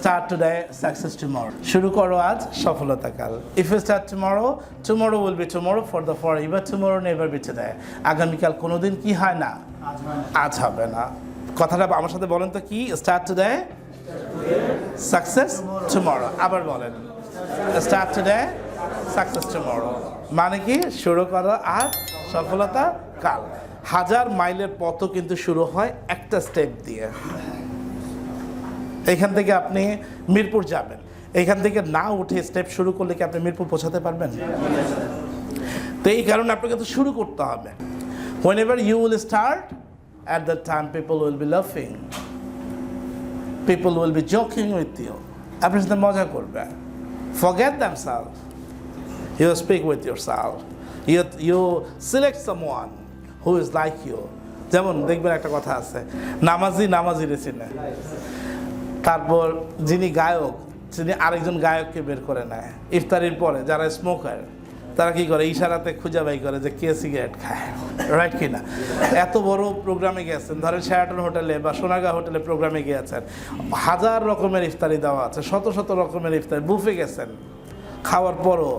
Start today success tomorrow শুরু করো আজ সফলতা কাল if you start tomorrow tomorrow will be tomorrow for the for ever tomorrow never be today আগামীকাল কোনোদিন কি হয় না? আজ হবে না। কথাটা আমার সাথে বলেন তো কি? স্টার্ট টুডে সাকসেস টুমরো আবার বলেন। স্টার্ট টুডে সাকসেস টুমরো মানে কি? শুরু করো আর সফলতা কাল হাজার মাইলের পথও কিন্তু শুরু হয় একটা স্টেপ দিয়ে। এখান থেকে আপনি মিরপুর যাবেন। এখান থেকে না উঠে স্টেপ শুরু করলে কি আপনি মিরপুর পৌঁছাতে পারবেন? তো এই কারণে আপনাকে তো শুরু করতে হবে। When ever you will start at the time people will be লাফিং people will be joking with you আপনার সাথে মজা করবে forget them self you speak with your self you you select some one who is like you যেমন দেখবেন একটা কথা আছে, নামাজি নামাজি চিনে তারপর যিনি গায়ক তিনি আরেকজন গায়ককে বের করে নেয়। ইফতারির পরে যারা স্মোকার তারা কি করে? ইশারাতে খুঁজে বাই করে যে কে সিগারেট খায় রাইট কিনা? এত বড় প্রোগ্রামে গেছেন। ধরেন শেরাটন হোটেলে বা সোনাগা হোটেলে প্রোগ্রামে গিয়েছেন। হাজার রকমের ইফতারি দেওয়া আছে, শত শত রকমের ইফতারি। বুফে গেছেন। খাওয়ার পরও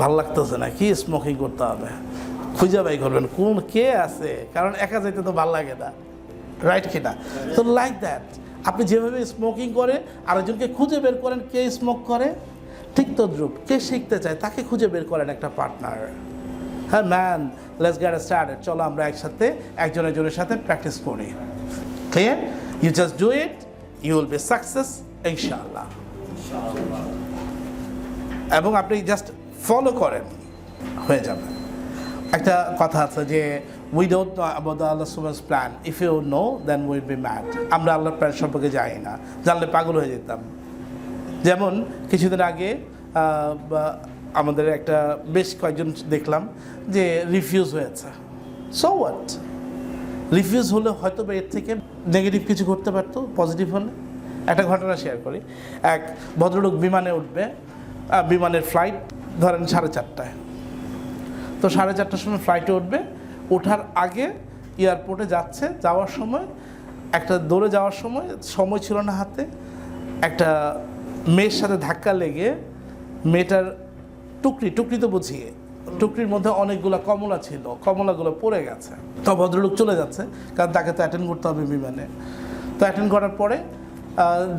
ভালো লাগতেছে না, কি স্মোকিং করতে হবে? খুঁজে বাই করবেন, কোন কে আছে? কারণ একা যেতে তো ভালো লাগে না রাইট কিনা? তো লাইক দ্যাট আপনি যেভাবে স্মোকিং করে আরেকজনকে খুঁজে বের করেন কে স্মোক করে? ঠিক তদ্রুপ কে শিখতে চায় তাকে খুঁজে বের করেন একটা পার্টনার হ্যাঁ ম্যান লেটস গেট স্টার্টেড চলো আমরা একসাথে একজন একজনের সাথে প্র্যাকটিস করি। Clear you just do it you will be success ইনশাআল্লাহ। এবং আপনি জাস্ট ফলো করেন। হয়ে যাবে। একটা কথা আছে যে we don't know about the আল্লাহ সুবাস plan if you know then will be mad আমরা আল্লাহর প্ল্যান সম্পর্কে জানি না। জানলে পাগল হয়ে যেতাম। যেমন কিছুদিন আগে আমাদের একটা বেশ কয়েকজন দেখলাম যে রিফিউজ হয়েছে। সো হোয়াট রিফিউজ হলে হয়তো বা এর থেকে নেগেটিভ কিছু করতে পারতো পজিটিভ হলে। একটা ঘটনা শেয়ার করি। এক ভদ্রলোক বিমানে উঠবে বিমানের ফ্লাইট ধরেন সাড়ে চারটায়। তো সাড়ে চারটার সময় ফ্লাইটে উঠবে ওঠার আগে এয়ারপোর্টে যাচ্ছে, যাওয়ার সময়, একটা দৌড়ে যাওয়ার সময় সময় ছিল না হাতে, একটা মেয়ের সাথে ধাক্কা লেগে মেয়েটার টুকরি টুকরি তো বুঝিয়ে টুকরির মধ্যে অনেকগুলো কমলা ছিল, কমলাগুলো পড়ে গেছে। তো ভদ্রলোক চলে যাচ্ছে, কারণ তাকে তো অ্যাটেন্ড করতে হবে বিমানে। তো অ্যাটেন্ড করার পরে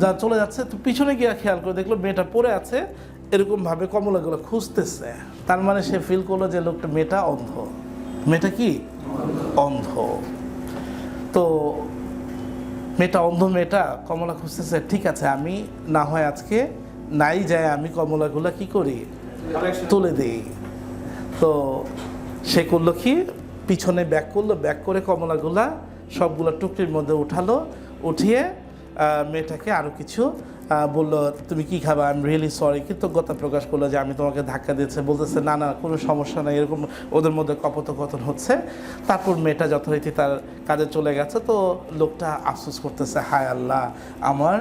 যা চলে যাচ্ছে, তো পিছনে গিয়ে খেয়াল করে দেখল মেয়েটা পড়ে আছে, এরকমভাবে কমলাগুলো খুঁজতেছে। তার মানে সে ফিল করল যে লোকটা মেয়েটা অন্ধ। মেয়েটা কি? অন্ধ। তো মেয়েটা অন্ধ মেয়েটা, কমলা খুঁজতেছে, ঠিক আছে, আমি না হয় আজকে নাই যায়, আমি কমলাগুলো কি করি? তুলে দিই। তো সে করল কি? পিছনে ব্যাক করল, ব্যাক করে কমলাগুলা সবগুলো টুকরির মধ্যে উঠালো, উঠিয়ে মেয়েটাকে আরও কিছু বলল, তুমি কি খাবা? আই এম রিয়েলি সরি কৃতজ্ঞতা প্রকাশ করল যে, আমি তোমাকে ধাক্কা দিয়েছে। বলতেছে, না না, কোনো সমস্যা নাই, এরকম ওদের মধ্যে কপোতকথন হচ্ছে। তারপর মেয়েটা যথারীতি তার কাজে চলে গেছে। তো লোকটা আফসোস করতেছে, হায় আল্লাহ, আমার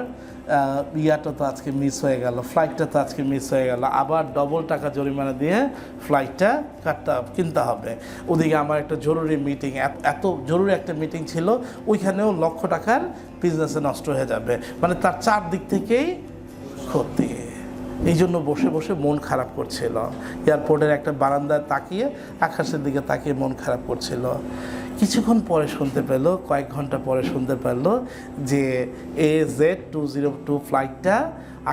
ইয়াটা তো আজকে মিস হয়ে গেল ফ্লাইটটা তো আজকে মিস হয়ে গেল। আবার ডবল টাকা জরিমানা দিয়ে ফ্লাইটটা কাটতে কিনতে হবে। ওদিকে আমার একটা জরুরি মিটিং এত জরুরি একটা মিটিং ছিল, ওইখানেও লক্ষ টাকার বিজনেসে নষ্ট হয়ে যাবে। মানে তার চার দিক থেকেই ক্ষতি। এই জন্য বসে বসে মন খারাপ করছিল। এয়ারপোর্টের একটা বারান্দায় তাকিয়ে, আকাশের দিকে তাকিয়ে মন খারাপ করছিল। কিছুক্ষণ পরে শুনতে পেল, কয়েক ঘণ্টা পরে শুনতে পারল যে A Z two zero two ফ্লাইটটা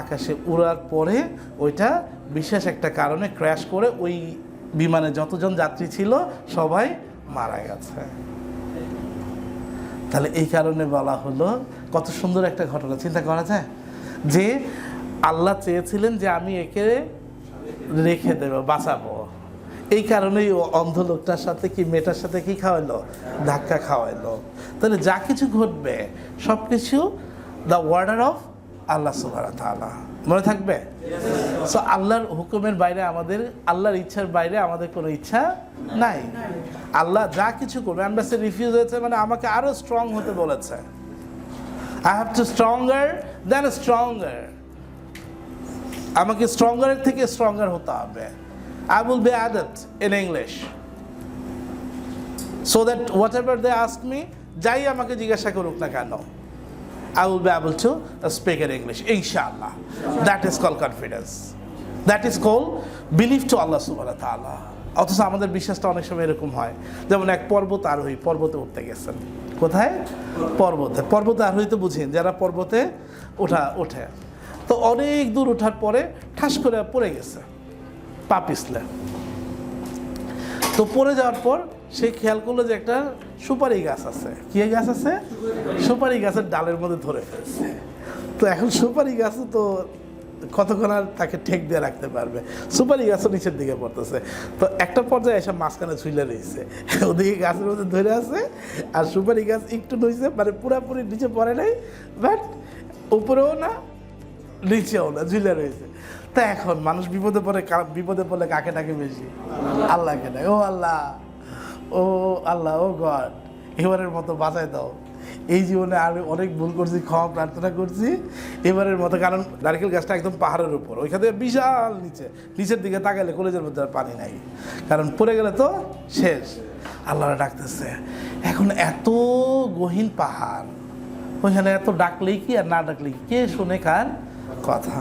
আকাশে উড়ার পরে ওইটা বিশেষ একটা কারণে ক্র্যাশ করে ওই বিমানে যতজন যাত্রী ছিল সবাই মারা গেছে। তাহলে এই কারণে বলা হলো, কত সুন্দর একটা ঘটনা, চিন্তা করা যায়? যে আল্লাহ চেয়েছিলেন যে আমি একে রেখে দেব, বাঁচাবো। এই কারণেই ও অন্ধ লোকটার সাথে কি মেয়েটার সাথে কি খাওয়াইলো? ধাক্কা খাওয়াইলো। তাহলে যা কিছু ঘটবে সব কিছু দ্য ওয়ার্ডার অফ আল্লাহ সুবাহ মনে থাকবে? সো আল্লাহর হুকুমের বাইরে আমাদের, আল্লাহর ইচ্ছার বাইরে আমাদের কোনো ইচ্ছা নাই। আল্লাহ যা কিছু করবে অ্যাম্বাসি রিফিউজ হয়েছে মানে আমাকে আরও স্ট্রং হতে বলেছে। I have to stronger than stronger আমাকে স্ট্রঙ্গারের থেকে স্ট্রঙ্গার হতে হবে। Will be adapt in English so that what ever they ask me যাই আমাকে জিজ্ঞাসা করুক না কেন, I will be able to speak in English. Inshallah. That is called confidence. That is called belief to Allah subhanahu wa ta'ala. অথচ আমাদের বিশ্বাসটা অনেক সময় এরকম হয় যেমন এক পর্বত আরোহী পর্বতে উঠতে গেছেন কোথায় পর্বতে পর্বতে আরোহী তো বুঝেন, যারা পর্বতে ওঠা, ওঠে তো অনেক দূর ওঠার পরে ঠাস করে পড়ে গেছে পা পিছলে তো পড়ে যাওয়ার পর সে খেয়াল করল যে একটা সুপারি গাছ আছে। কি গাছ আছে? সুপারি গাছের ডালের মধ্যে ধরে ফেলছে। তো এখন সুপারি গাছ তো কতক্ষণ আর তাকে ঠেক দিয়ে রাখতে পারবে? সুপারি গাছও নিচের দিকে পড়তেছে। তো একটা পর্যায়ে এসে মাঝখানে ঝুলে রয়েছে। ওদিকে গাছের মধ্যে ধরে আছে আর সুপারি গাছ একটু নইছে মানে পুরাপুরি নিচে পড়ে নাই বাট উপরেও না নিচেও না, ঝুলে রয়েছে। তা এখন মানুষ বিপদে পড়ে বিপদে পড়লে কাকে ডাকে বেশি? আল্লাহকে ডাকে। ও আল্লাহ ও আল্লাহ, ও গড, এবারের মতো বাঁচাই দাও। এই জীবনে আমি অনেক ভুল করছি, ক্ষমা প্রার্থনা করছি, এবারের মতো, কারণ নারকেল গাছটা একদম পাহাড়ের উপর, ওইখানে বিশাল নিচে, নিচের দিকে তাকালে কলেজের মধ্যে আর পানি নাই। কারণ পড়ে গেলে তো শেষ। আল্লাহরা ডাকতেছে, এখন এত গহীন পাহাড়, ওইখানে এত ডাকলেই কি আর না ডাকলেই? কে শুনে কার কথা।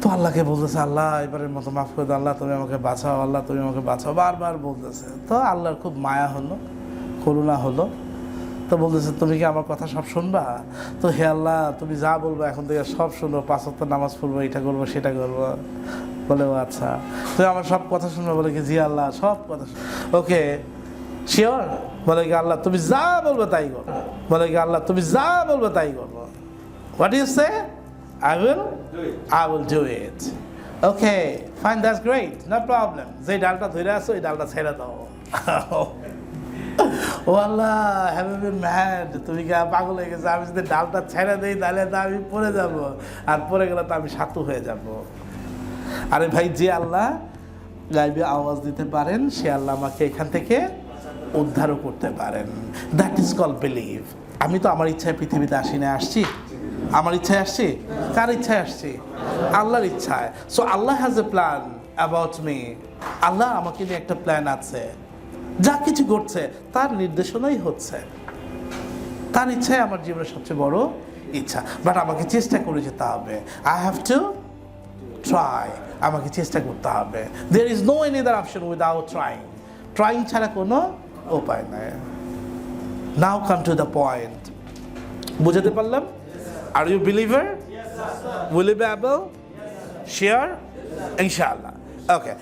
তো আল্লাহকে বলতেছে, আল্লাহ, এবারের মতো মাফ করে আল্লাহ, তুমি আমাকে বাঁচাও, আল্লাহ, তুমি আমাকে বাঁচাও। বারবার বলতেছে। তো আল্লাহর খুব মায়া হলো, করুণা হলো। তো বলতেছে, তুমি কি আমার কথা সব শুনবা? তো হে আল্লাহ, তুমি যা বলব, এখন থেকে সব শুনব। পাঁচ ওয়াক্ত নামাজ পড়ব, এটা করব, সেটা করব। বলে, ও আচ্ছা তুমি আমার সব কথা শুনবে? বলে কি, জি আল্লাহ, সব কথা ওকে, শিওর? বলে কি, আল্লাহ, তুমি যা বলবে তাই করব বলে কি, আল্লাহ, তুমি যা বলবে তাই করব what you say I will? Do it. I will do it. Okay, fine, that's great. No problem. যে ডালটা ধরে আসো এই ডালটা ছেড়ে দাও ও আল্লাহ হ্যাভ বিন ম্যাড তুমি কি পাগল হয়ে গেছো আমি যদি ডালটা ছেড়ে দিই তাহলে তো আমি পড়ে যাব আর পড়ে গেলে তো আমি সাতু হয়ে যাব আরে ভাই যে আল্লাহ গাইবে আওয়াজ দিতে পারেন সে আল্লাহ আমাকে এখান থেকে উদ্ধারও করতে পারেন দ্যাট ইজ কল বিলিভ আমি তো আমার ইচ্ছায় পৃথিবীতে আসি না আসছি আমার ইচ্ছায় আসছি? কার ইচ্ছায় আসছি? আল্লাহর ইচ্ছায়। So Allah has a plan about me আল্লাহ আমাকে নিয়ে একটা প্ল্যান আছে। যা কিছু ঘটছে, তার নির্দেশনাই হচ্ছে। তার ইচ্ছাই আমার জীবনের সবচেয়ে বড় ইচ্ছা। বাট আমাকে চেষ্টা করে যেতে হবে। আই হ্যাভ টু ট্রাই আমাকে চেষ্টা করতে হবে। There is no any other option without trying trying ছাড়া কোনো উপায় নাই। Now come to the point বুঝাতে পারলাম? Are you believer? Yes, sir. Will you be able? Yes, sir. Sure? Yes, sir. Inshallah. Okay.